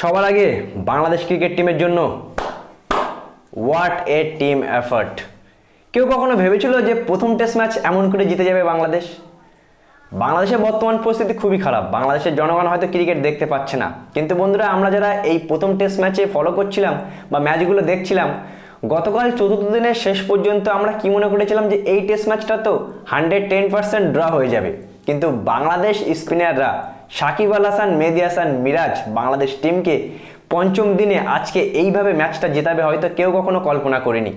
সবার আগে বাংলাদেশ ক্রিকেট টিমের জন্য হোয়াট এ টিম এফার্ট কেউ কখনো ভেবেছিল যে প্রথম টেস্ট ম্যাচ এমন করে জিতে যাবে বাংলাদেশ? বাংলাদেশের বর্তমান পরিস্থিতি খুবই খারাপ। বাংলাদেশের জনগণ হয়তো ক্রিকেট দেখতে পাচ্ছে না। কিন্তু বন্ধুরা, আমরা যারা এই প্রথম টেস্ট ম্যাচে ফলো করছিলাম বা ম্যাচগুলো দেখছিলাম, গতকাল চতুর্থ দিনের শেষ পর্যন্ত আমরা কি মনে করেছিলাম যে এই টেস্ট ম্যাচটা তো হান্ড্রেড টেন পার্সেন্ট ড্র হয়ে যাবে। কিন্তু বাংলাদেশ স্পিনাররা সাকিব আল হাসান, মেহেদি হাসান, মিরাজ বাংলাদেশ টিমকে পঞ্চম দিনে আজকে এইভাবে ম্যাচটা জেতাবে হয়তো কেউ কখনো কল্পনা করেনি।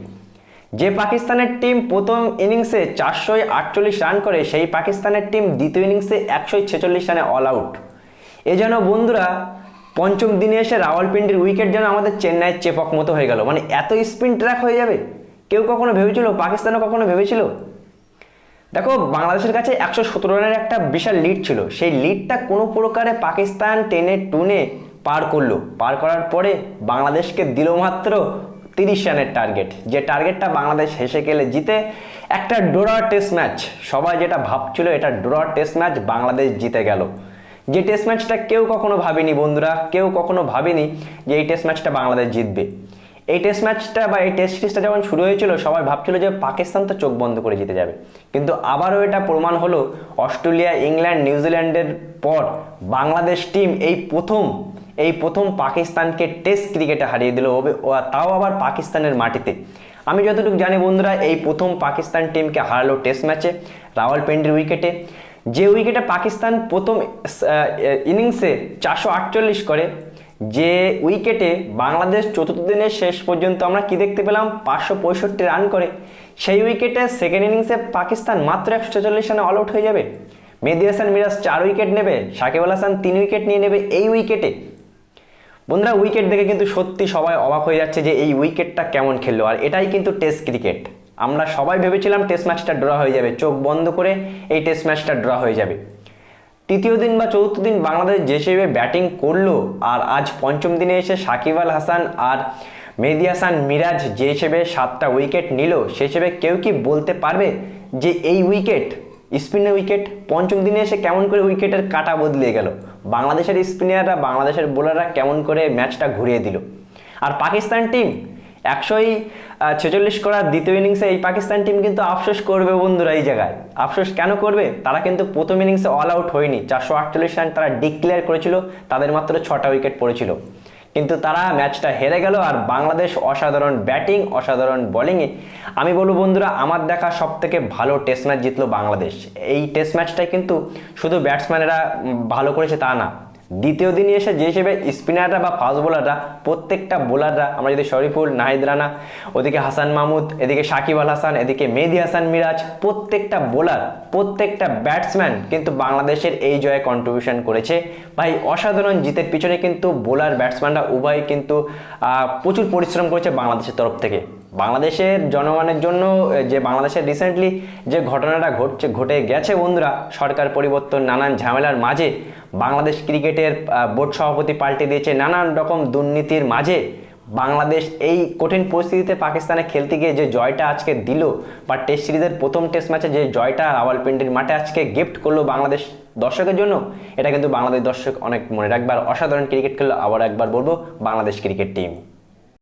যে পাকিস্তানের টিম প্রথম ইনিংসে চারশো আটচল্লিশ রান করে, সেই পাকিস্তানের টিম দ্বিতীয় ইনিংসে একশো ছেচল্লিশ রানে অল আউট এ যেন বন্ধুরা, পঞ্চম দিনে এসে রাওয়ালপিন্ডির উইকেট যেন আমাদের চেন্নাইয়ের চেপক মতো হয়ে গেল। মানে এত স্পিন ট্র্যাক হয়ে যাবে? কেউ কখনো ভেবেছিল? পাকিস্তানও কখনো ভেবেছিল? দেখো, বাংলাদেশের কাছে একশো সতেরো রানের একটা বিশাল লিড ছিল। সেই লিডটা কোনো প্রকারে পাকিস্তান টেনে টুনে পার করল। পার করার পরে বাংলাদেশকে দিল মাত্র তিরিশ রানের টার্গেট যে টার্গেটটা বাংলাদেশ হেসে গেলে জিতে, একটা ডোরা টেস্ট ম্যাচ সবাই যেটা ভাবছিল, এটা ডোরা টেস্ট ম্যাচ বাংলাদেশ জিতে গেল। যে টেস্ট ম্যাচটা কেউ কখনো ভাবেনি বন্ধুরা, কেউ কখনো ভাবেনি যে এই টেস্ট ম্যাচটা বাংলাদেশ জিতবে। এই টেস্ট ম্যাচটা বা এই টেস্ট সিরিজটা যখন শুরু হয়েছিল, সবাই ভাবছিল যে পাকিস্তান তো চোখ বন্ধ করে জিতে যাবে। কিন্তু আবারও এটা প্রমাণ হলো অস্ট্রেলিয়া, ইংল্যান্ড নিউজিল্যান্ডের পর বাংলাদেশ টিম এই প্রথম এই প্রথম পাকিস্তানকে টেস্ট ক্রিকেটে হারিয়ে দিল। তাও আবার পাকিস্তানের মাটিতে। আমি যতটুকু জানি বন্ধুরা, এই প্রথম পাকিস্তান টিমকে হারালো টেস্ট ম্যাচে রাওয়ালপিন্ডির উইকেটে যে উইকেটে পাকিস্তান প্রথম ইনিংসে চারশো আটচল্লিশ করে যে উইকেটে বাংলাদেশ চতুর্থ দিনের শেষ পর্যন্ত আমরা কি দেখতে পেলাম? পাঁচশো পঁয়ষট্টি রান করে। সেই উইকেটে সেকেন্ড ইনিংসে পাকিস্তান মাত্র একশো ছেচল্লিশ রানে অল আউট হয়ে যাবে। মেহেদি হাসান মিরাজ চার উইকেট নেবে, সাকিব আল হাসান তিন উইকেট নিয়ে নেবে এই উইকেটে। বন্ধুরা, উইকেট দেখে কিন্তু সত্যি সবাই অবাক হয়ে যাচ্ছে যে এই উইকেটটা কেমন খেললো, আর এটাই কিন্তু টেস্ট ক্রিকেট। আমরা সবাই ভেবেছিলাম টেস্ট ম্যাচটা ড্র হয়ে যাবে, চোখ বন্ধ করে এই টেস্ট ম্যাচটা ড্র হয়ে যাবে। তৃতীয় দিন বা চতুর্থ দিন বাংলাদেশ যে হিসেবে ব্যাটিং করল, আর আজ পঞ্চম দিনে এসে সাকিব আল হাসান আর মেহেদি হাসান মিরাজ যে হিসেবে সাতটা উইকেট নিল, সে হিসেবে কেউ কি বলতে পারবে যে এই উইকেট, স্পিনের উইকেট? পঞ্চম দিনে এসে কেমন করে উইকেটের কাটা বদলে গেল? বাংলাদেশের স্পিনাররা, বাংলাদেশের বোলাররা কেমন করে ম্যাচটা ঘুরিয়ে দিল? আর পাকিস্তান টিম একশোই ছেচল্লিশ করার দ্বিতীয় ইনিংসে এই পাকিস্তান টিম কিন্তু আফসোস করবে বন্ধুরা এই জায়গায়। আফসোস কেন করবে? তারা কিন্তু প্রথম ইনিংসে অল আউট হয়নি। চারশো আটচল্লিশ রান তারা ডিক্লেয়ার করেছিল, তাদের মাত্র ছটা উইকেট পড়েছিল। কিন্তু তারা ম্যাচটা হেরে গেল আর বাংলাদেশ অসাধারণ ব্যাটিং অসাধারণ বোলিংয়ে আমি বলব বন্ধুরা, আমার দেখা সব থেকে ভালো টেস্ট ম্যাচ জিতলো বাংলাদেশ। এই টেস্ট ম্যাচটাই কিন্তু শুধু ব্যাটসম্যানেরা ভালো করেছে তা না। দ্বিতীয় দিনে এসে যে হিসেবে স্পিনাররা বা ফাস্ট বোলাররা, প্রত্যেকটা বোলাররা, আমরা যদি শরীফুল, নাহিদ রানা, ওদিকে হাসান মাহমুদ, এদিকে সাকিব আল হাসান, এদিকে মেহেদি হাসান মিরাজ, প্রত্যেকটা বোলার, প্রত্যেকটা ব্যাটসম্যান কিন্তু বাংলাদেশের এই জয়ে কন্ট্রিবিউশন করেছে। ভাই, অসাধারণ জিতের পিছনে কিন্তু বোলার, ব্যাটসম্যানরা উভয় কিন্তু প্রচুর পরিশ্রম করেছে বাংলাদেশের তরফ থেকে। বাংলাদেশের জনগণের জন্য যে বাংলাদেশের রিসেন্টলি যে ঘটনাটা ঘটছে, ঘটে গেছে বন্ধুরা, সরকার পরিবর্তন, নানান ঝামেলার মাঝে বাংলাদেশ ক্রিকেটের বোর্ড সভাপতি পাল্টে দিয়েছে নানান রকম দুর্নীতির মাঝে। বাংলাদেশ এই কঠিন পরিস্থিতিতে পাকিস্তানে খেলতে গিয়ে যে জয়টা আজকে দিল, বা টেস্ট সিরিজের প্রথম টেস্ট ম্যাচে যে জয়টা রাওয়ালপিন্ডির মাঠে আজকে গিফট করল বাংলাদেশ দর্শকের জন্য, এটা কিন্তু বাংলাদেশ দর্শক অনেক মনে রাখবার অসাধারণ ক্রিকেট খেললো আবার একবার বলব, বাংলাদেশ ক্রিকেট টিম।